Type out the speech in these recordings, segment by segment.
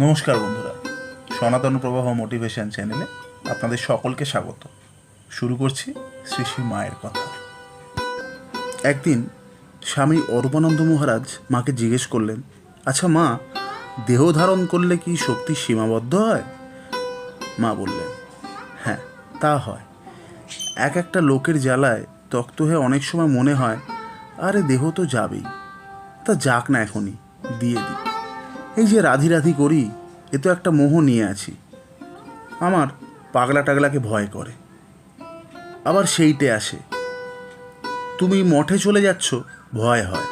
নমস্কার বন্ধুরা, সনাতন প্রবাহ মোটিভেশন চ্যানেলে আপনাদের সকলকে স্বাগত। শুরু করছি শ্রী শ্রী মায়ের কথা। একদিন স্বামী অরূপানন্দ মহারাজ মাকে জিজ্ঞেস করলেন আচ্ছা মা, দেহ ধারণ করলে কি শক্তি সীমাবদ্ধ হয়? মা বললেন হ্যাঁ তা হয়। এক একটা লোকের জ্বালায় তক্ত হয়ে অনেক সময় মনে হয়, আরে দেহ তো যাবেই। তা যাক না এখনই, দিয়ে দিই। এই যে রাধি রাধি করি, এ তো একটা মোহ নিয়ে আছি। আমার পাগলা টাগলাকে ভয় করে। আবার সেইটে আসে। তুমি মঠে চলে যাচ্ছ, ভয় হয়।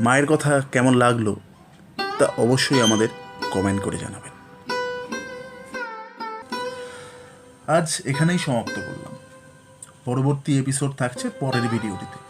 মায়ের কথা কেমন লাগল, তা অবশ্যই আমাদের কমেন্ট করে জানাবেন। আজ এখানেই সমাপ্ত করলাম। পরবর্তী এপিসোড থাকছে পরের ভিডিওটিতে